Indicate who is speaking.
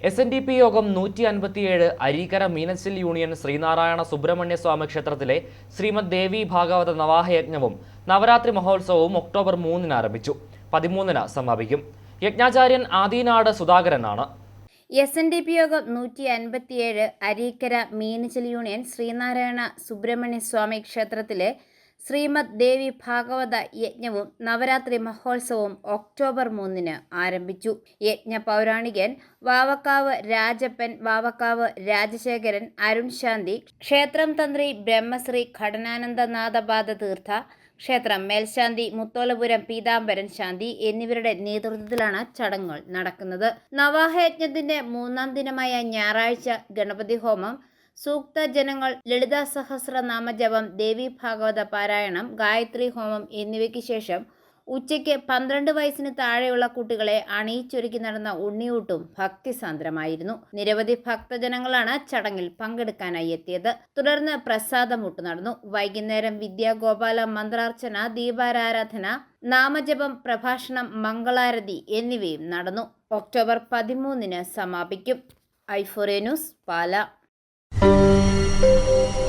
Speaker 1: S N D P യോഗം നൂറ്റി അൻപത്തിയേഴ് അരീക്കര മീനച്ചിൽ യൂണിയൻ ശ്രീനാരായണ സുബ്രഹ്മണ്യ സ്വാമി ക്ഷേത്രത്തിലെ ശ്രീമദ് ദേവി ഭാഗവത നവാഹയജ്ഞവും നവരാത്രി മഹോത്സവവും ഒക്ടോബർ മൂന്നിന് ആരംഭിച്ചു. പതിമൂന്നിന് സമാപിക്കും. യജ്ഞാചാര്യൻ ആദിനാട് സുധാകരനാണ്.
Speaker 2: എസ് എൻ ഡി പി യോഗം നൂറ്റി അൻപത്തിയേഴ് അരീക്കര മീനച്ചിൽ യൂണിയൻ ശ്രീനാരായണ സുബ്രഹ്മണ്യ സ്വാമി ക്ഷേത്രത്തിലെ ശ്രീമദ് ദേവി ഭാഗവത യജ്ഞവും നവരാത്രി മഹോത്സവവും ഒക്ടോബർ മൂന്നിന് ആരംഭിച്ചു. യജ്ഞ പൗരാണികൻ വാവക്കാവ് രാജപ്പൻ വാവക്കാവ് രാജശേഖരൻ അരുൺ ശാന്തി ക്ഷേത്രം തന്ത്രി ബ്രഹ്മശ്രീ ഘടനാനന്ദനാഥപാദ തീർത്ഥ ക്ഷേത്രം മേൽശാന്തി മുത്തോലപുരം പീതാംബരൻ ശാന്തി എന്നിവരുടെ നേതൃത്വത്തിലാണ് ചടങ്ങുകൾ നടക്കുന്നത്. നവാഹയജ്ഞത്തിന്റെ മൂന്നാം ദിനമായ ഞായറാഴ്ച ഗണപതി ഹോമം സൂക്ത ജനങ്ങൾ ലളിതാ സഹസ്രനാമജപം ദേവി ഭാഗവത പാരായണം ഗായത്രി ഹോമം എന്നിവയ്ക്ക് ശേഷം ഉച്ചയ്ക്ക് പന്ത്രണ്ട് വയസ്സിന് താഴെയുള്ള കുട്ടികളെ അണിയിച്ചൊരുക്കി നടന്ന ഉണ്ണിയൂട്ടും ഭക്തിസാന്ദ്രമായിരുന്നു. നിരവധി ഭക്തജനങ്ങളാണ് ചടങ്ങിൽ പങ്കെടുക്കാനായി എത്തിയത്. തുടർന്ന് പ്രസാദമൂട്ട് നടന്നു. വൈകുന്നേരം വിദ്യാഗോപാല മന്ത്രാർച്ചന ദീപാരാധന നാമജപം പ്രഭാഷണം മംഗളാരതി എന്നിവയും നടന്നു. ഒക്ടോബർ പതിമൂന്നിന് സമാപിക്കും. ഐഫോറേനുസ് ന്യൂസ് പാല. Música